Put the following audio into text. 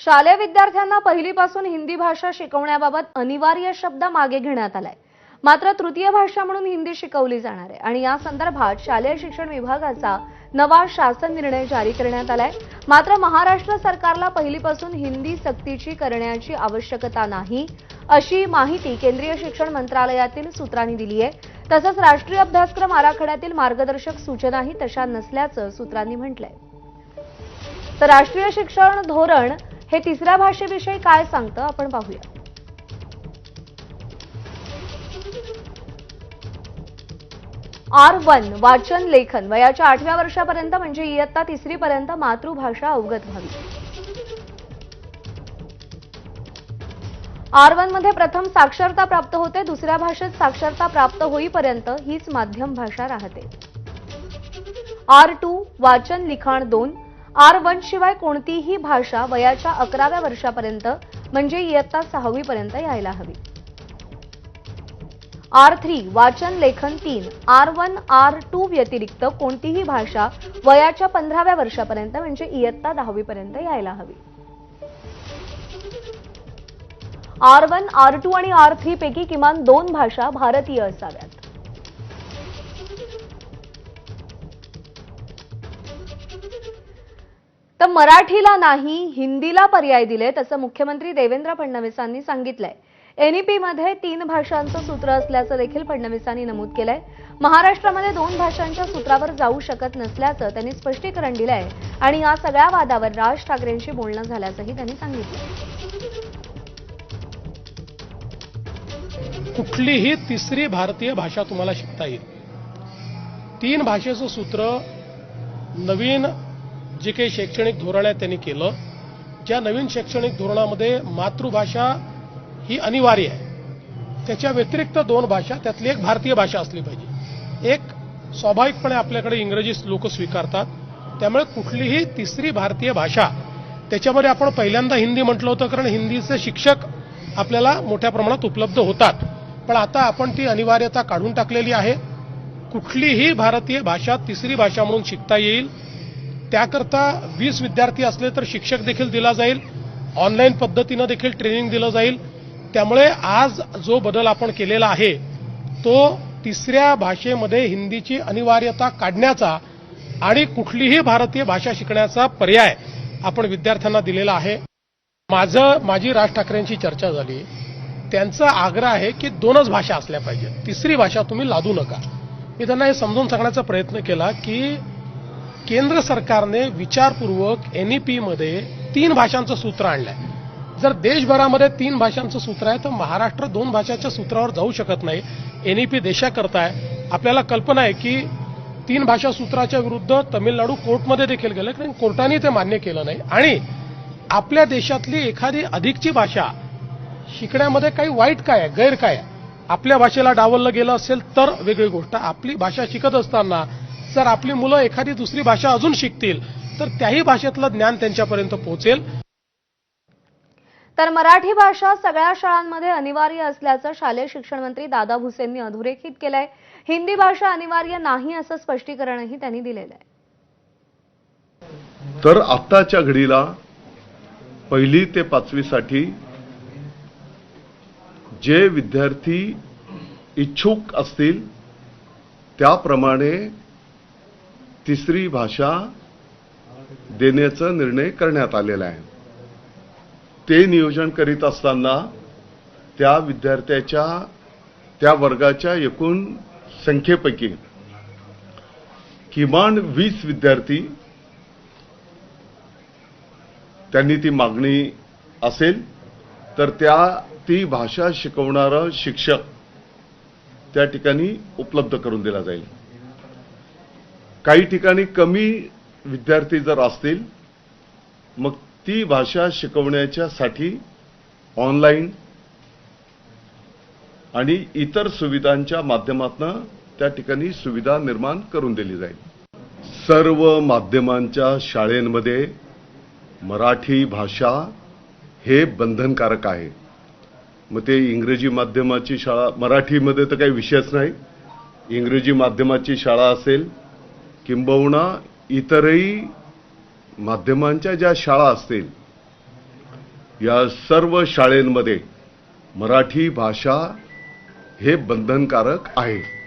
शालेय विद्यार्थ्यांना पहिलीपासून हिंदी भाषा शिकवण्याबाबत अनिवार्य शब्द मागे घेण्यात आलाय. मात्र तृतीय भाषा म्हणून हिंदी शिकवली जाणार आहे आणि या संदर्भात शालेय शिक्षण विभागाचा नवा शासन निर्णय जारी करण्यात आलाय. मात्र महाराष्ट्र सरकारला पहिलीपासून हिंदी सक्तीची करण्याची आवश्यकता नाही अशी माहिती केंद्रीय शिक्षण मंत्रालयातील सूत्रांनी दिली आहे. तसंच राष्ट्रीय अभ्यासक्रम आराखड्यातील मार्गदर्शक सूचनाही तशा नसल्याचं सूत्रांनी म्हटलंय. तर राष्ट्रीय शिक्षण धोरण हे तिसऱ्या भाषेविषयी काय सांगतं आपण पाहूया. आर वन वाचन लेखन वयाच्या आठव्या वर्षापर्यंत म्हणजे इयत्ता तिसरीपर्यंत मातृभाषा अवगत व्हावी. आर वनमध्ये प्रथम साक्षरता प्राप्त होते दुसऱ्या भाषेत साक्षरता प्राप्त होईपर्यंत हीच माध्यम भाषा राहते. आर टू वाचन लिखाण दोन आर वन शिवाय कोणतीही भाषा वयाच्या अकराव्या वर्षापर्यंत म्हणजे इयत्ता सहावीपर्यंत यायला हवी. आर थ्री वाचन लेखन तीन आर वन आर टू व्यतिरिक्त कोणतीही भाषा वयाच्या पंधराव्या वर्षापर्यंत म्हणजे इयत्ता दहावीपर्यंत यायला हवी. आर वन आर टू आणि आर थ्री पैकी किमान दोन भाषा भारतीय असाव्यात. मराठीला नाही हिंदीला पर्याय दिले तसं मुख्यमंत्री देवेंद्र फडणवीसांनी सांगितलंय. एनईपीमध्ये तीन भाषांचं सूत्र असल्याचं देखील फडणवीसांनी नमूद केलंय. महाराष्ट्रामध्ये दोन भाषांच्या सूत्रावर जाऊ शकत नसल्याचं त्यांनी स्पष्टीकरण दिलंय. आणि या सगळ्या वादावर राज ठाकरेंशी बोलणं झाल्याचंही त्यांनी सांगितलं कुठलीही तिसरी भारतीय भाषा तुम्हाला शिकता येईल. तीन भाषेचं सूत्र नवीन जे काही शैक्षणिक धोरण आहे त्यांनी केलं. ज्या नवीन शैक्षणिक धोरणामध्ये मातृभाषा ही अनिवार्य आहे. त्याच्या व्यतिरिक्त दोन भाषा त्यातली एक भारतीय भाषा असली पाहिजे. एक स्वाभाविकपणे आपल्याकडे इंग्रजी लोक स्वीकारतात. त्यामुळे कुठलीही तिसरी भारतीय भाषा त्याच्यामध्ये आपण पहिल्यांदा हिंदी म्हटलं होतं कारण हिंदीचे शिक्षक आपल्याला मोठ्या प्रमाणात उपलब्ध होतात. पण आता आपण ती अनिवार्यता काढून टाकलेली आहे. कुठलीही भारतीय भाषा तिसरी भाषा म्हणून शिकता येईल. त्याकरता वीस विद्यार्थी असले तर शिक्षक देखील दिला जाईल. ऑनलाईन पद्धतीनं देखील ट्रेनिंग दिलं जाईल. त्यामुळे आज जो बदल आपण केलेला आहे तो तिसऱ्या भाषेमध्ये हिंदीची अनिवार्यता काढण्याचा आणि कुठलीही भारतीय भाषा शिकण्याचा पर्याय आपण विद्यार्थ्यांना दिलेला आहे. माझं माझी राज ठाकरेंची चर्चा झाली. त्यांचा आग्रह आहे की दोनच भाषा असल्या पाहिजेत. तिसरी भाषा तुम्ही लादू नका. मी त्यांना हे समजून सांगण्याचा प्रयत्न केला की केंद्र सरकारने विचारपूर्वक एनईपी मध्ये तीन भाषांचं सूत्र आणलंय. जर देशभरामध्ये तीन भाषांचं सूत्र आहे तर महाराष्ट्र दोन भाषाच्या सूत्रावर जाऊ शकत नाही. एनईपी देशाकरता आहे आपल्याला कल्पना आहे की तीन भाषा सूत्राच्या विरुद्ध तमिळनाडू कोर्टमध्ये देखील गेलं कारण कोर्टाने ते मान्य केलं नाही. आणि आपल्या देशातली एखादी अधिकची भाषा शिकण्यामध्ये काही वाईट काय आहे गैर काय आहे? आपल्या भाषेला डावललं गेलं असेल तर वेगळी गोष्ट. आपली भाषा शिकत असताना जर आपली मुलं एखादी दुसरी भाषा अजून शिकतील तर त्याही भाषेतलं ज्ञान त्यांच्यापर्यंत पोहोचेल. तर मराठी भाषा सगळ्या शाळांमध्ये अनिवार्य असल्याचं शालेय शिक्षण मंत्री दादा भुसेंनी अधोरेखित केलंय. हिंदी भाषा अनिवार्य नाही असं स्पष्टीकरणही त्यांनी दिलेलं आहे. तर आत्ताच्या घडीला पहिली ते पाचवीसाठी जे विद्यार्थी इच्छुक असतील त्याप्रमाणे तिसरी भाषा देण्याचा निर्णय करण्यात आलेला आहे. ते नियोजन करीत असताना त्या विद्यार्थ्याच्या त्या वर्गाच्या एकूण संख्येपैकी किमान वीस विद्यार्थी त्यांनी ती मागणी असेल तर त्या ती भाषा शिकवणारा शिक्षक त्या ठिकाणी उपलब्ध करून दिला जाईल. काही ठिकाणी कमी विद्यार्थी जर असतील मग ती भाषा शिकवण्याच्यासाठी ऑनलाईन आणि इतर सुविधांच्या माध्यमातून त्या ठिकाणी सुविधा निर्माण करून दिली जाईल. सर्व माध्यमांच्या शाळेंमध्ये मराठी भाषा हे बंधनकारक आहे. मग ते इंग्रजी माध्यमाची शाळा मराठीमध्ये तर काही विषयच नाही. इंग्रजी माध्यमाची शाळा असेल किंबहुना इतरही माध्यमांच्या ज्या शाळा असतील या सर्व शाळेंमध्ये मराठी भाषा हे बंधनकारक आहे.